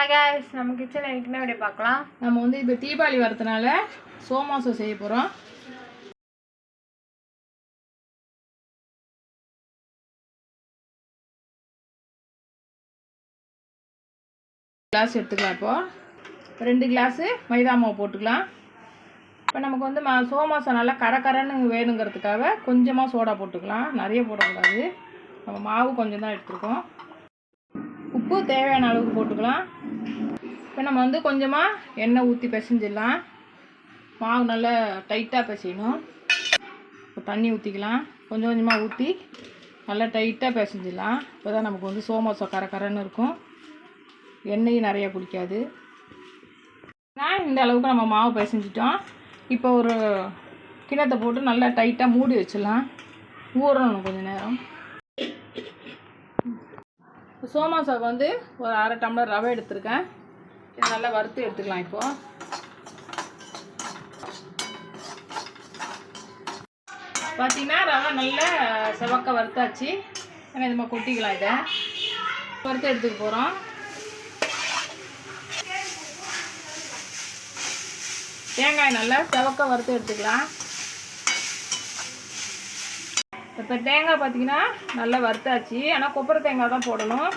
Hi guys நம்ம கிச்சனில் என்ன அப்படியே பார்க்கலாம்? நம்ம வந்து இப்போ தீபாவளி வரதுனால சோமாசம் செய்ய போகிறோம் கிளாஸ் எடுத்துக்கலாம் இப்போ. ரெண்டு கிளாஸு மைதா மாவு போட்டுக்கலாம். இப்போ நமக்கு வந்து மா சோமாசம் நல்லா கரக்கரன்னு வேணுங்கிறதுக்காக கொஞ்சமாக சோடா போட்டுக்கலாம். நிறைய போடக்கூடாது. நம்ம மாவு கொஞ்சம் தான் எடுத்துருக்கோம். உப்பு தேவையான அளவுக்கு போட்டுக்கலாம். இப்போ நம்ம வந்து கொஞ்சமாக எண்ணெய் ஊற்றி பிசைஞ்சிடலாம். மாவு நல்லா டைட்டாக பிசையணும். இப்போ தண்ணி ஊற்றிக்கலாம் கொஞ்சம் கொஞ்சமாக ஊற்றி நல்லா டைட்டாக பிசைஞ்சிடலாம். இப்போ தான் நமக்கு வந்து சோமாசம் கர கரன்னு இருக்கும். எண்ணெயும் நிறையா பிடிக்காது நான் இந்த அளவுக்கு நம்ம மாவு பிசைஞ்சிட்டோம். இப்போ ஒரு கிணத்தை போட்டு நல்லா டைட்டாக மூடி வச்சிடலாம். ஊறணும் கொஞ்சம் நேரம். சோமா சாக்கு வந்து ஒரு அரை டம்ளர் ரவை எடுத்திருக்கேன். இது நல்லா வறுத்து எடுத்துக்கலாம் இப்போ. பார்த்தீங்கன்னா ரவை நல்லா செவக்க வறுத்தாச்சு. ஏன்னா இது மாதிரி கொட்டிக்கலாம் இதை. வறுத்து எடுத்துக்க போகிறோம் தேங்காய் நல்லா செவக்க வறுத்து எடுத்துக்கலாம். இப்போ தேங்காய் பார்த்தீங்கன்னா நல்லா வறுத்தாச்சு. ஆனால் கொப்பரை தேங்காய் தான் போடணும்.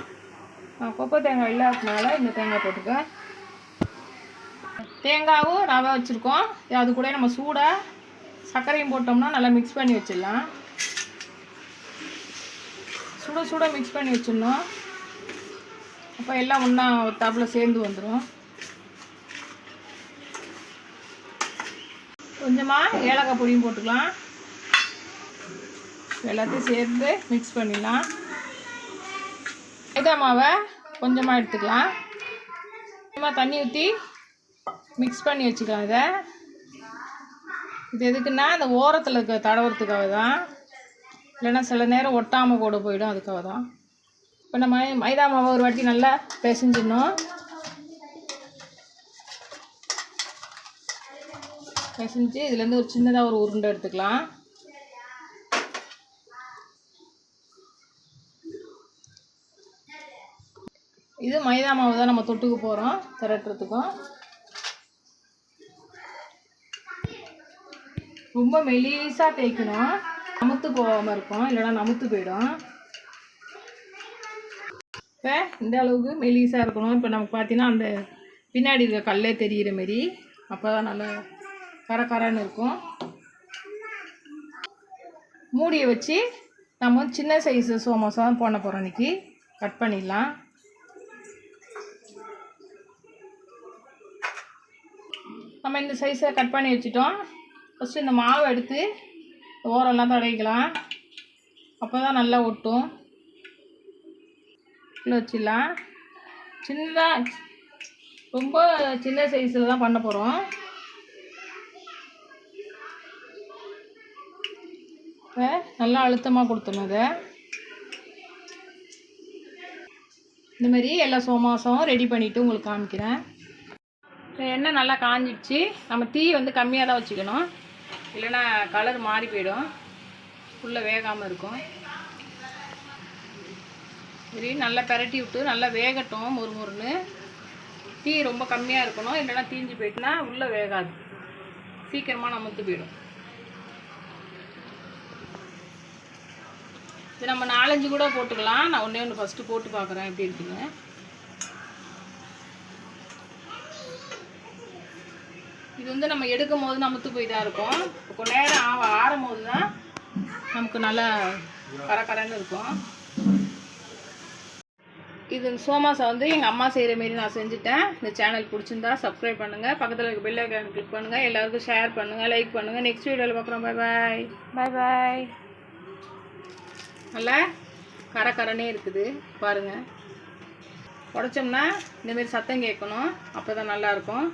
நான் கொப்பரை தேங்காய் இல்லாததுனால இந்த தேங்காய் போட்டுக்கேன் தேங்காயும் ரவை வச்சுருக்கோம். அது கூட நம்ம சூடாக சர்க்கரையும் போட்டோம்னா நல்லா மிக்ஸ் பண்ணி வச்சிடலாம். சுட சுட மிக்ஸ் பண்ணி வச்சிடணும். அப்போ எல்லாம் ஒன்றா ஒரு தாப்பில் சேர்ந்து வந்துடும் கொஞ்சமாக ஏலக்காய் பொடியும் போட்டுக்கலாம். எல்லாத்தையும் சேர்த்து மிக்ஸ் பண்ணிடலாம். மைதா மாவை கொஞ்சமாக எடுத்துக்கலாம். கொஞ்சமாக தண்ணி ஊற்றி மிக்ஸ் பண்ணி வச்சுக்கலாம் இதை இது எதுக்குன்னா இந்த ஓரத்தில் இருக்க தடவுறதுக்காக தான். இல்லைன்னா சில நேரம் ஒட்டாமல் கூட போயிடும் அதுக்காக தான். இப்போ நம்ம மைதா மாவை ஒரு வாட்டி நல்லா பிசைஞ்சிடணும். பிசைஞ்சு இதுலேருந்து ஒரு சின்னதாக ஒரு உருண்டை எடுத்துக்கலாம். இது மைதா மாவு தான் நம்ம தொட்டுக்க போகிறோம் திரட்டுறதுக்கும். ரொம்ப மெலிசாக தேய்க்கணும். நமுத்து போகாமல் இருக்கும் இல்லைன்னா நமுத்து போயிடும். இப்போ இந்த அளவுக்கு மெலிசாக இருக்கணும். இப்போ நமக்கு பார்த்தீங்கன்னா அந்த பின்னாடி இருக்க கல்லே தெரிகிற மாரி அப்போ தான் நல்லா கரக்கரன்னு இருக்கும். மூடியை வச்சு நம்ம சின்ன சைஸு சோமோஸ் தான் போன போகிறோம் இன்றைக்கி கட் பண்ணிடலாம். நம்ம இந்த சைஸை கட் பண்ணி வச்சுட்டோம். ஃபஸ்ட்டு இந்த மாவை எடுத்து ஓரெல்லாம் தடவிக்கலாம். அப்போ தான் நல்லா ஒட்டும். இல்லை வச்சிடலாம். சின்னதாக ரொம்ப சின்ன சைஸில் தான் பண்ண போகிறோம் இப்போ நல்லா அழுத்தமாக கொடுத்துணும் இதை. இந்தமாரி எல்லா சோமாசமும் ரெடி பண்ணிவிட்டு உங்களுக்கு காமிக்கிறேன். எண்ணெய் நல்லா காஞ்சிடுச்சு. நம்ம தீ வந்து கம்மியாக தான் வச்சுக்கணும். இல்லைன்னா கலர் மாறி போயிடும். உள்ளே வேகாமல் இருக்கும். சரி நல்லா பெரட்டி விட்டு நல்லா வேகட்டும் முறுமுறுன்னு. தீ ரொம்ப கம்மியாக இருக்கணும். இல்லைன்னா தீஞ்சு போயிட்டுனா உள்ளே வேகாது. சீக்கிரமாக நமத்து போயிடும். இது நம்ம நாலஞ்சு கூட போட்டுக்கலாம். நான் ஒன்றே ஒன்று ஃபஸ்ட்டு போட்டு பார்க்குறேன். எப்படி இருக்குன்னு. இது வந்து நம்ம எடுக்கும் போது நமத்து போய் தான் இருக்கும். இப்போ நேரம் ஆ ஆறும் போது தான் நமக்கு நல்லா கரகரன்னு இருக்கும். இது சோமாசா வந்து எங்கள் அம்மா செய்கிற மாரி நான் செஞ்சுட்டேன். இந்த சேனல் பிடிச்சிருந்தா சப்ஸ்கிரைப் பண்ணுங்கள் பக்கத்தில் இருக்க பெல் ஐக்கான் கிளிக் பண்ணுங்கள் எல்லாருக்கும் ஷேர் பண்ணுங்கள் லைக் பண்ணுங்கள் நெக்ஸ்ட் வீடியோவில் பார்க்குறோம். பை பாய் பாய் பாய் நல்லா கரகரனே இருக்குது. பாருங்கள் உடைச்சோம்னா இந்தமாரி சத்தம் கேட்கணும். அப்போ தான் நல்லாயிருக்கும்